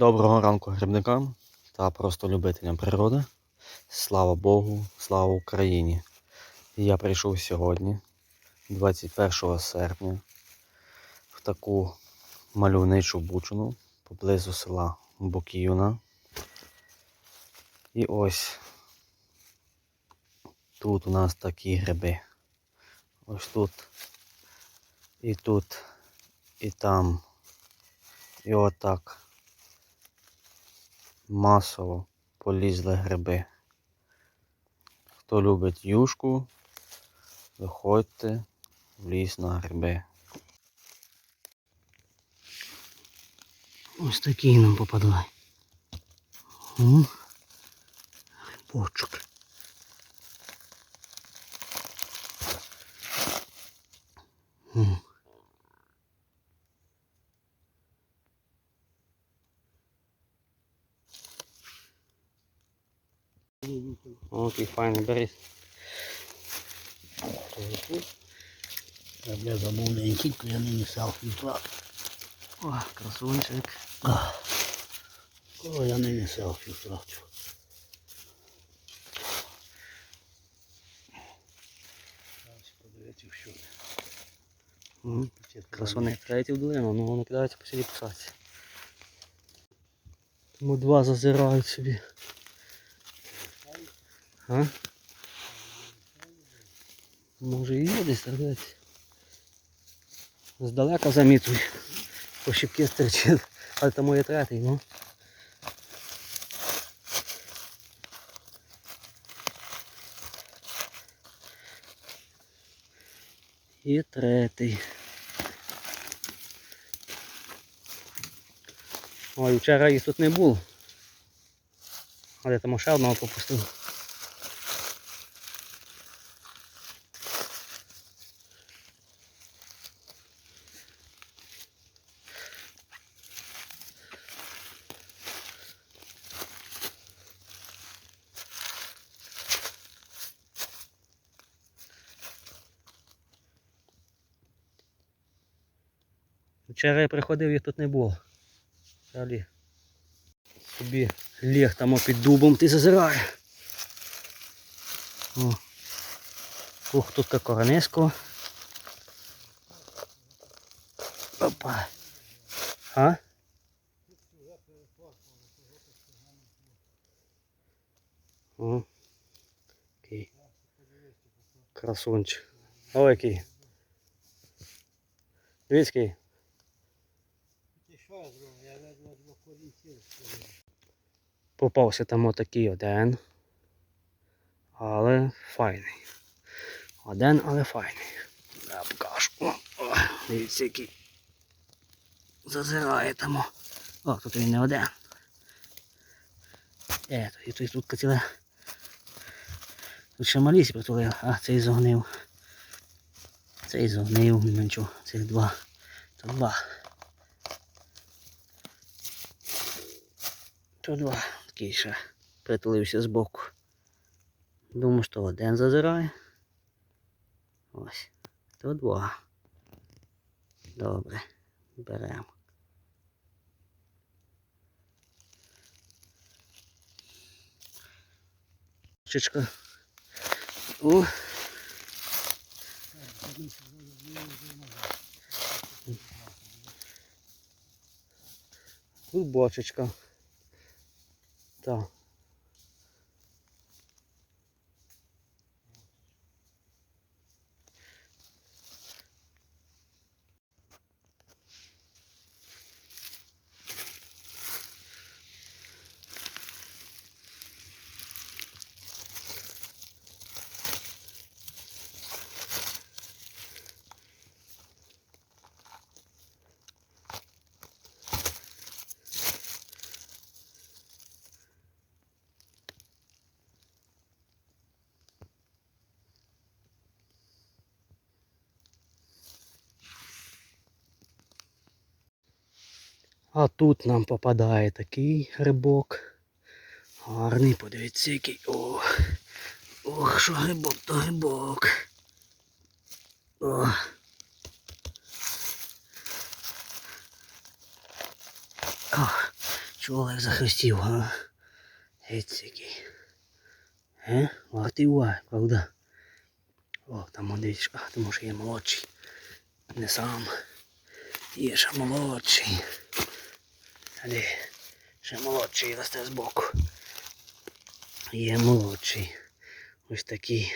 Доброго ранку грибникам та просто любителям природи. Слава Богу, слава Україні! Я прийшов сьогодні, 21 серпня, в таку мальовничу бучину поблизу села Бокіюна. І ось тут у нас такі гриби. Ось тут, і тут, і там. І отак масово полізли гриби. Хто любить юшку, виходьте в ліс на гриби. Ось такий нам попадає. Грибочок. О. О, який файний бери. Я бля замовленький, то я нині втратив. О, красунчик. О, я нині. Зараз подивіться, що. Красуни третій в долину, ну вони кидаються по селі писатися. Тому два зазирають собі. А? Може і є десь десь. Здалека замітую. По щіпки стерчить. Але там є третій, ну. І третій. Ой, вчора їх тут не було. Але там ще одного попустив. Вчора я приходив, їх тут не було. Далі собі ліг там під дубом ти зазирає. О. Ух, тут як коренесько. Опа. А? О. Окей. Красунчик. Ой, який. Дивіться, який. Ти що я зробив? Я ледве два корінців Попався там отакий один. Але файний. Один, але файний. Я покажу. Дивіться, який. Зазирає там. О, тут він не один. Е, тут, тут, тут ціле. Тут ще малісі притулив, а цей зогнив. Цей зогнив, ну нічого, цих два. То два. То два. Такий ще притулився збоку. Думаю, що один зазирає. Ось. То два. Добре. Беремо. Чечка. О. Тут бочечка. Так. А тут нам попадає такий грибок. Гарний, подивіться, який. Ох, ох, що грибок, то грибок. О. Ох, Чоловік захистів, а? Геть який. Е? Вартий уваги, правда? О, там он дивись, а, тому що є молодший. Не сам. Є ще молодший. Але ще молодший росте збоку. Є молодший. Ось такий.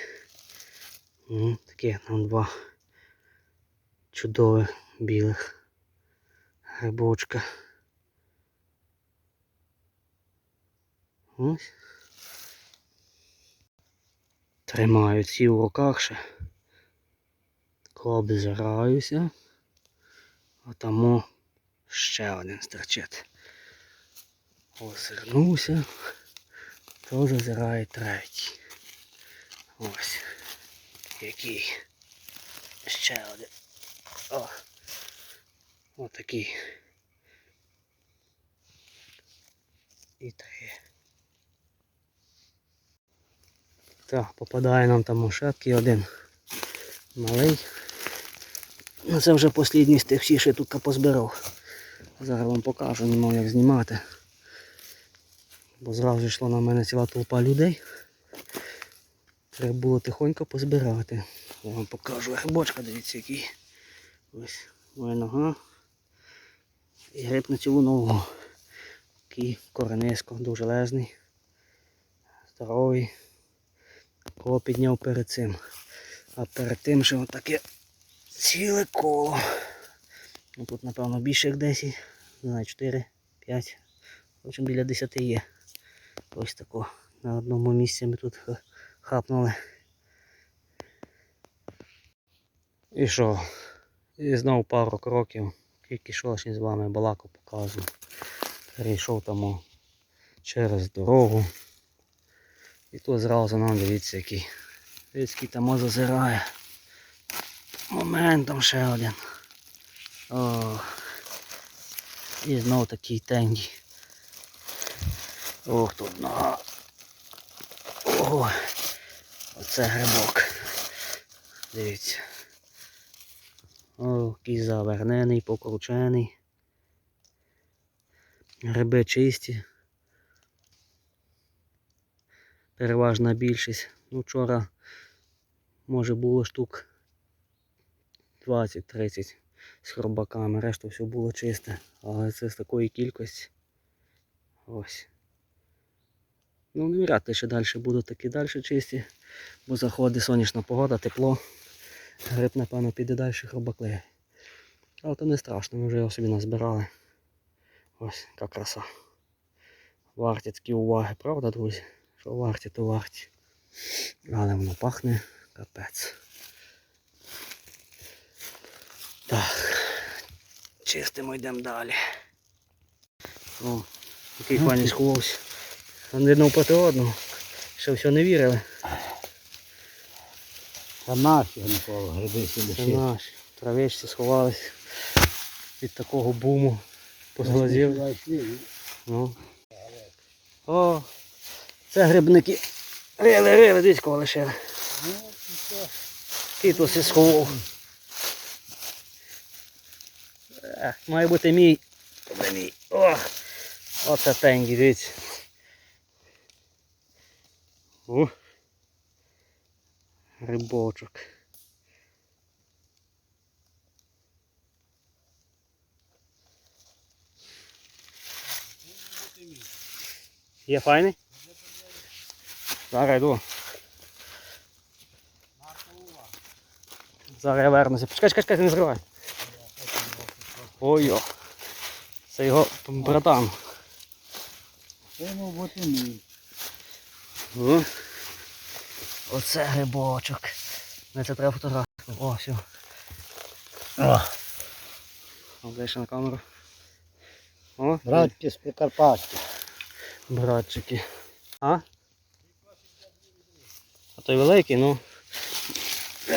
М, Такі там два чудових білих грибочка. Ось. Тримаю ці в руках ще. Обзираюся. А тому ще один стерчить. Озирнувся. Теж озирає третій. Ось. Який. Ще один. О. Отакий. І три. Так, попадає нам там ошатки один малий. Це вже послідній з тих всіх, що я тут позбирав. Зараз вам покажу, не як знімати. Бо зразу йшла на мене ціла толпа людей. Треба було тихонько позбирати. Я вам покажу грибочка, дивіться який. Ось моя нога. І гриб на цілу ногу. Такий корениско, дуже лезний. Здоровий. Кого підняв перед цим. А перед тим ще отаке ціле коло. Ну, тут, напевно, більше як 10, не знаю, 4, 5. В общем, біля 10 є. Ось тако. На одному місці ми тут хапнули. І що? І знову пару кроків. Тільки що з вами балаку показую. Перейшов там через дорогу. І тут зразу нам дивіться який. Дивіться, який там зазирає. Моментом ще один. О. І знов такий тенді. Ох, тут нога. Ого. Оце грибок. Дивіться. О, який завернений, покручений. Гриби чисті. Переважна більшість. Ну, вчора, може, було штук 20-30 з хробаками, решта все було чисте. Але це з такої кількості. Ось. Ну, не вряд ли ще далі будуть такі далі чисті, бо заходить сонячна погода, тепло. Гриб, напевно, піде далі хробаклеє. Але то не страшно, ми вже його собі назбирали. Ось яка краса. Варті такі уваги, правда, друзі? Що варті, то варті. Але воно пахне капець. Так. Чистимо йдемо далі. О, який файний сховався. Видно проти одного. Ще все не вірили. Та наші Микола, гриби сюди. Це наші. Травичці сховались від такого буму. Позлазів. Ну. О, це грибники. Рили, рили, десь кого лишили. Кітус і сховав. Е, Має бути мій. То мій. О, оце тенгі, дивіться. О. Рибочок. Є файний? Зараз йду. Зараз я вернуся. Почекай, чекай, чекай, не зривай. Ой-о. Це його братан. Це мій. О. Оце грибочок. Не це треба фотографувати. О, все. О, Оближче на камеру. О, братці з Прикарпаття. братчики. А? А той великий, ну.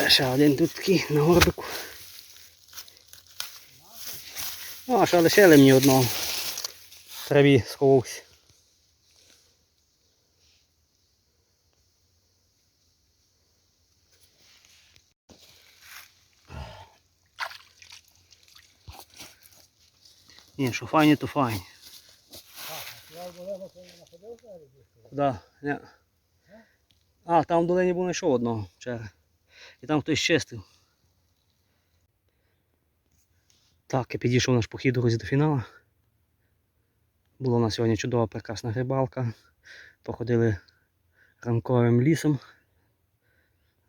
Ще один тут такий на горбику. Ну, а ще лишили мені одного. В траві сховався. Ні, що файні, то файні. Це не. А, там в долині був знайшов одного вчора. І там хтось чистив. Так, і підійшов наш похід друзі до фіналу. Була у нас сьогодні чудова прекрасна рибалка. Походили ранковим лісом.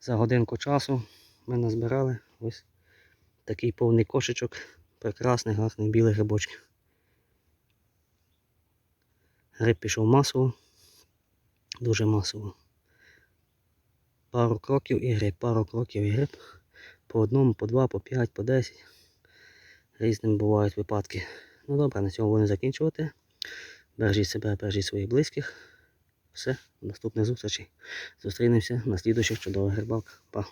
За годинку часу ми назбирали ось такий повний кошечок прекрасних, гарних білих грибочків. Гриб пішов масово, дуже масово. Пару кроків і гриб, пару кроків і гриб. По одному, по два, по п'ять, по десять. Різними бувають випадки. Ну добре, на цьому будемо закінчувати. Бережіть себе, бережіть своїх близьких. Все, до наступних зустрічей. Зустрінемося на слідуючих чудових рибалках. Па!